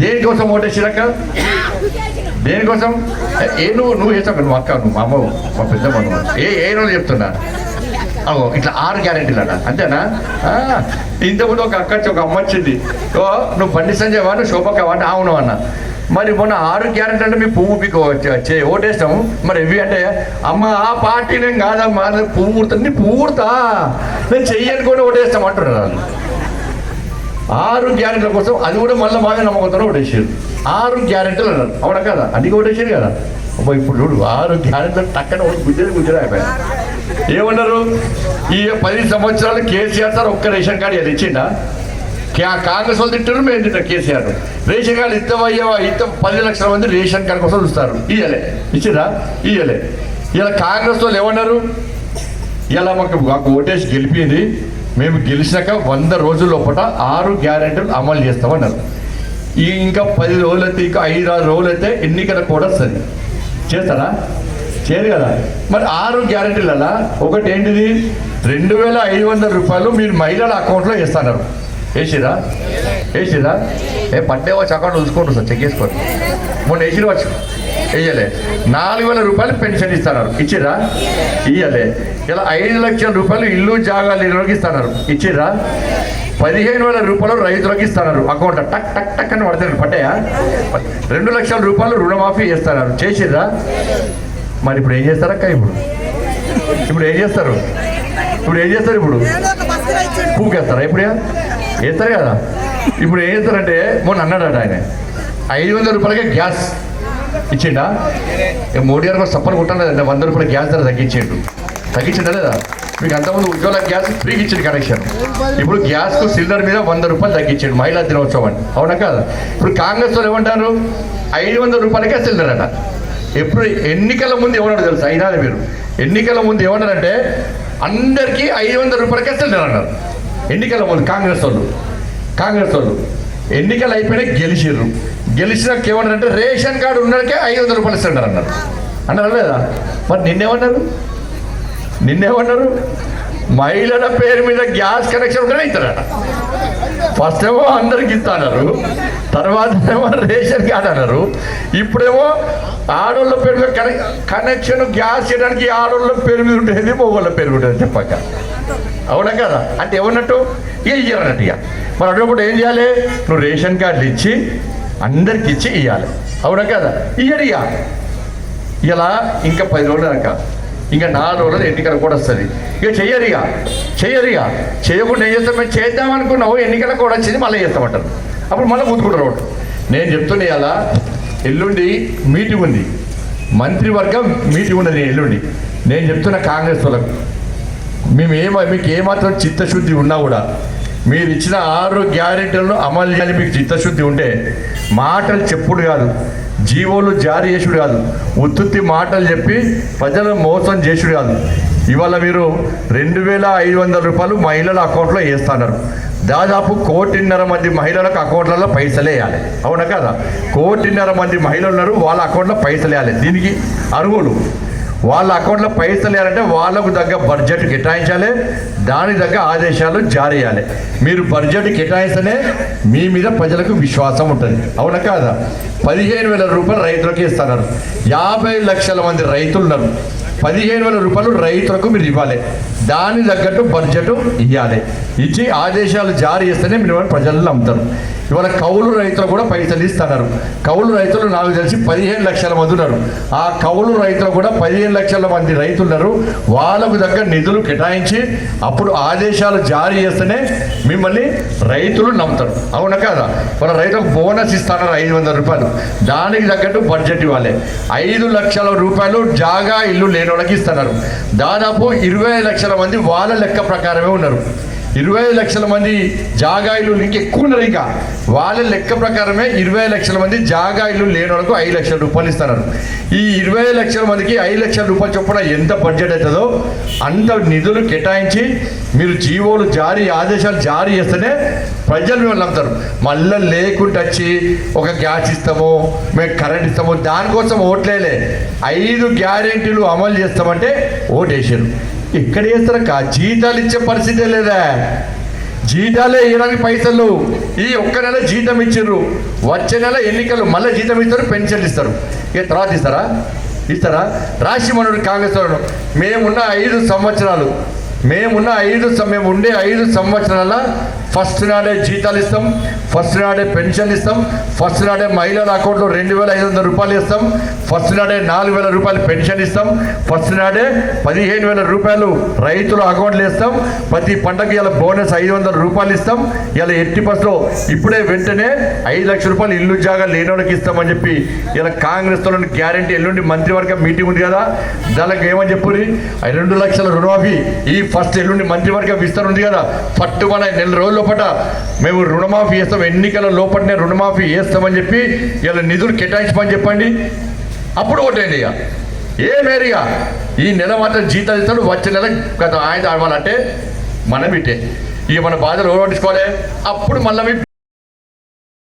దేనికోసం ఓటేసిరక్క దేనికోసం? ఏ- నువ్వు నువ్వు వేసావు నువ్వు అక్క నువ్వు మా అమ్మ మా పెద్దమ్మ ఏ ఏ రోజు చెప్తున్నా? అగో ఇట్లా ఆరు గ్యారెంటీలు అట అంతేనా? ఇంతకుముందు ఒక అక్క వచ్చి ఒక అమ్మ వచ్చింది. ఓ నువ్వు బండి సంజయ్ వాడు శోభక్క వాడు అవును అన్న. మరి మొన్న ఆరు గ్యారెంటీ అంటే మీ పువ్వు మీకు చే- ఓటేస్తాము మరి ఇవి అంటే అమ్మ ఆ పార్టీ నేను కాదమ్మా పువ్వు ఊడుతా నీ పువ్వు నేను చెయ్యనుకొని ఓటేస్తాం అంటున్నారు ఆరు గ్యారెంటీల కోసం అది కూడా మళ్ళీ బాగా నమ్మకంతో ఓటేసారు ఆరు గ్యారెంటీలు అన్నారు. అవునా కదా? అన్ని ఓటేసారు కదా. అబ్బా ఇప్పుడు చూడు ఆరు గ్యారెంటీలు టక్కన గుజ్జలు గుజ్జలు అయిపోయాయి. ఏమన్నారు? ఈ పది సంవత్సరాలు కేసీఆర్ సార్ ఒక్క రేషన్ కార్డు అది ఇచ్చిండా? కాంగ్రెస్ వాళ్ళు తింటారు మేము తింటాం కేసీఆర్. రేషన్ కార్డు ఇత్తవయ్యా ఇత్త పది లక్షల మంది రేషన్ కార్డు కోసం చూస్తారు. ఇయ్యలే. ఇచ్చిరా ఇయ్యలే. ఇలా కాంగ్రెస్ వాళ్ళు ఏమన్నారు? ఇలా మాకు మాకు ఓటేసి గెలిపింది. మేము గెలిచినాక వంద రోజుల లోపల ఆరు గ్యారెంటీలు అమలు చేస్తామన్నారు. ఈ ఇంకా పది రోజులు అయితే ఇంకా ఐదు ఆరు రోజులు అయితే ఎన్నికల కూడా వస్తుంది. చేస్తారా? చేయరు కదా. మరి ఆరు గ్యారెంటీలలో ఒకటి ఏంటిది రెండు వేల ఐదు వందల రూపాయలు మీరు మహిళల అకౌంట్లో వేస్తున్నారు. వేసిరా? వేసిరా? ఏ పట్టే వచ్చి అకౌంట్ చూసుకోండి సార్ చెక్ చేసుకోండి. మొన్న వేసిరు వచ్చు. వేయలే. నాలుగు వేల రూపాయలు పెన్షన్ ఇస్తున్నారు. ఇచ్చిరా ఇయ్యలే. ఇలా ఐదు లక్షల రూపాయలు ఇల్లు జాగాలు ఇళ్ళకి ఇస్తున్నారు. ఇచ్చిరా పదిహేను వేల రూపాయలు రైతులకు ఇస్తున్నారు. అకౌంట్ టక్ టక్ టక్ అని పడతారు. పడ్డాయా రెండు లక్షల రూపాయలు రుణమాఫీ చేస్తున్నారు. చేసిర్రా? మరి ఇప్పుడు ఏం చేస్తారక్క ఇప్పుడు? ఇప్పుడు ఏం చేస్తారు? ఇప్పుడు ఏం చేస్తారు ఇప్పుడు? పూకేస్తారా? ఇప్పుడు? వేస్తారు కదా? ఇప్పుడు ఏం చేస్తారంటే మొన్న అన్నాడట ఆయన. ఐదు వందల రూపాయలకే గ్యాస్ ఇచ్చిండా? మోడీ గారు కూడా సప్పని కుట్టలేదండి వంద రూపాయల గ్యాస్ ధర తగ్గించిండు తగ్గించిందా లేదా? మీకు అంతకుముందు ఉజ్వల గ్యాస్ ఫ్రీకి ఇచ్చింది కనెక్షన్. ఇప్పుడు గ్యాస్కు సిలిండర్ మీద వంద రూపాయలు తగ్గించాడు మహిళా దినోత్సవం అని అవునా కాదా? ఇప్పుడు కాంగ్రెస్ వాళ్ళు ఏమంటారు? ఐదు వందల రూపాయలకే సిలిండర్ అట. ఎప్పుడు ఎన్నికల ముందు ఏమన్నారు తెలుసు? అయినా మీరు? ఎన్నికల ముందు ఏమన్నారంటే అందరికీ ఐదు వందల రూపాయలకే సిలిండర్ అన్నారు. ఎన్నికల ముందు కాంగ్రెస్ వాళ్ళు. కాంగ్రెస్ వాళ్ళు. ఎన్నికలు అయిపోయినాయి గెలిచిర్రు గెలిచినాక ఏమన్నారంటే రేషన్ కార్డు ఉన్నకే ఐదు వందల రూపాయలు ఇస్తున్నారు అన్నారు. అన్నారు లేదా మరి నిన్నేమన్నారు? నిన్నేమన్నారు? మహిళల పేరు మీద గ్యాస్ కనెక్షన్ ఉంటేనే ఇస్తారట ఫస్ట్ ఏమో అందరికి ఇస్తానన్నారు తర్వాత ఏమో రేషన్ కార్డు అన్నారు. ఇప్పుడేమో ఆడోళ్ళ పేరు మీద కనెక్షన్ గ్యాస్ చేయడానికి ఆడోళ్ళ పేరు మీద ఉంటుంది మొగోళ్ళ పేరు మీద ఉంటుంది చెప్పాక. అవునా కదా? అంటే ఏమన్నట్టు ఏం చేయాలన్నట్టు ఇక మరి అటువంటి ఏం చేయాలి? నువ్వు రేషన్ కార్డులు ఇచ్చి అందరికి ఇచ్చి ఇవ్వాలి అవునా కదా? ఇయ్యడు ఇక ఇలా ఇంకా పది రోజులు దాకా ఇంకా నాలుగు రోజులు ఎన్నికలు కూడా వస్తుంది. ఇక చెయ్యరు ఇక. చెయ్యరు ఇక. చేయకుండా ఏం చేస్తాం? మేము చేద్దాం అనుకున్నావు ఎన్నికలకు కూడా వచ్చింది మళ్ళీ చేస్తామంటారు. అప్పుడు మళ్ళీ కూతుకుంటారు ఒకటి నేను చెప్తున్నా ఇలా ఎల్లుండి మీటింగ్ ఉంది. మంత్రివర్గం మీటింగ్ ఉన్నది ఎల్లుండి. నేను చెప్తున్న కాంగ్రెస్ వాళ్ళకు. మేము ఏ మీకు ఏమాత్రం చిత్తశుద్ధి ఉన్నా కూడా మీరు ఇచ్చిన ఆరు గ్యారెంటీలను అమలు చేయాలి మీకు చిత్తశుద్ధి ఉంటే మాటలు చెప్పుడు కాదు జీవోలు జారీ చేసుడు కాదు ఉత్తుత్తి మాటలు చెప్పి ప్రజలను మోసం చేసుడు కాదు. ఇవాళ మీరు రెండు వేల ఐదు వందల రూపాయలు మహిళల అకౌంట్లో వేస్తున్నారు. దాదాపు కోటిన్నర మంది మహిళలకు అకౌంట్లలో పైసలు వేయాలి. అవునా కదా? కోటిన్నర మంది మహిళలు ఉన్నారు వాళ్ళ అకౌంట్లో పైసలు వేయాలి. దీనికి అర్హులు? వాళ్ళ అకౌంట్లో పైసలు వేయాలంటే వాళ్ళకు తగ్గ బడ్జెట్ కేటాయించాలి. దానికి తగ్గ ఆదేశాలు జారీ చేయాలి. మీరు బడ్జెట్ కేటాయిస్తేనే మీ మీద ప్రజలకు విశ్వాసం ఉంటుంది. అవునా కాదా? పదిహేను వేల రూపాయలు రైతులకు ఇస్తున్నారు. యాభై లక్షల మంది రైతులు ఉన్నారు. పదిహేను వేల రూపాయలు రైతులకు మీరు ఇవ్వాలి. దాని తగ్గట్టు బడ్జెట్ ఇవ్వాలి ఇచ్చి ఆదేశాలు జారీ చేస్తేనే మీరు ప్రజలను నమ్ముతారు. ఇవాళ కౌలు రైతులు కూడా పైసలు ఇస్తున్నారు. కౌలు రైతులు నాకు తెలిసి పదిహేను లక్షల మంది ఉన్నారు. ఆ కౌలు రైతులు కూడా పదిహేను లక్షల మంది రైతులు ఉన్నారు వాళ్ళకు దగ్గర నిధులు కేటాయించి అప్పుడు ఆదేశాలు జారీ చేస్తేనే మిమ్మల్ని రైతులు నమ్ముతారు. అవునా కదా? వాళ్ళ రైతులకు బోనస్ ఇస్తున్నారు ఐదు వందల రూపాయలు. దానికి తగ్గట్టు బడ్జెట్ ఇవ్వాలి. ఐదు లక్షల రూపాయలు జాగా ఇల్లు లేని వాళ్ళకి ఇస్తున్నారు. దాదాపు ఇరవై లక్షల మంది వాళ్ళ లెక్క ప్రకారమే ఉన్నారు. ఇరవై లక్షల మంది జాగాయిలు ఇంకా ఎక్కువ ఉన్నారు ఇంకా. వాళ్ళ లెక్క ప్రకారమే ఇరవై లక్షల మంది జాగాయిలు లేని వాళ్ళకు ఐదు లక్షల రూపాయలు ఇస్తున్నారు. ఈ ఇరవై లక్షల మందికి ఐదు లక్షల రూపాయలు చొప్పున ఎంత బడ్జెట్ అవుతుందో అంత నిధులు కేటాయించి మీరు జీవోలు జారీ ఆదేశాలు జారీ చేస్తేనే ప్రజలు మిమ్మల్ని నమ్ముతారు. మళ్ళీ లేకుండా వచ్చి ఒక గ్యాస్ ఇస్తాము మేము కరెంట్ ఇస్తాము దానికోసం ఓట్లేలే ఐదు గ్యారెంటీలు అమలు చేస్తామంటే ఓటేసారు. ఎక్కడ చేస్తారక్క జీతాలు ఇచ్చే పరిస్థితే లేదా? జీతాలే ఇవ్వడానికి పైసలు. ఈ ఒక్క నెల జీతం ఇచ్చారు వచ్చే నెల ఎన్నికలు మళ్ళీ జీతం ఇస్తారు పెన్షన్ ఇస్తారు. ఇక తర్వాత ఇస్తారా? ఇస్తారా? రాశి మనుడు కాంగ్రెస్ వాడు మేమున్న ఐదు సంవత్సరాలు. మేమున్న ఐదు మేము ఉండే ఐదు సంవత్సరాల ఫస్ట్ నాడే జీతాలు ఇస్తాం ఫస్ట్ నాడే పెన్షన్ ఇస్తాం ఫస్ట్ నాడే మహిళల అకౌంట్లో రెండు వేల ఐదు వందల రూపాయలు ఇస్తాం ఫస్ట్ నాడే నాలుగు వేల రూపాయలు పెన్షన్ ఇస్తాం ఫస్ట్ నాడే పదిహేను వేల రూపాయలు రైతుల అకౌంట్లు ఇస్తాం ప్రతి పంటకి ఇలా బోనస్ ఐదు వందల రూపాయలు ఇస్తాం ఇలా ఎట్టి బస్లో ఇప్పుడే వెంటనే ఐదు లక్షల రూపాయలు ఇల్లు జాగా లేనోళ్ళకి ఇస్తామని చెప్పి ఇలా కాంగ్రెస్తో గ్యారంటీ ఎల్లుండి మంత్రివర్గ మీటింగ్ ఉంది కదా దానికి ఏమని చెప్పుని రెండు లక్షల రుణమాఫీ ఈ ఫస్ట్ ఎల్లుండి మంత్రివర్గ విస్తరణ ఉంది కదా పట్టుమన నెల రోజులు లోపట మేము రుణమాఫీ చేస్తాం. ఎన్నికల లోపటనే రుణమాఫీ చేస్తామని చెప్పి ఇలా నిధులు కేటాయించమని చెప్పండి. అప్పుడు ఓటేయండి ఇక. ఏమేరిగా ఈ నెల మాత్రం జీతాలు ఇస్తాడు వచ్చే నెల గత ఆయన ఆడవాలంటే మనం ఇటే ఇక మన బాధలు ఎవరు పట్టించుకోవాలి అప్పుడు మళ్ళీ మీ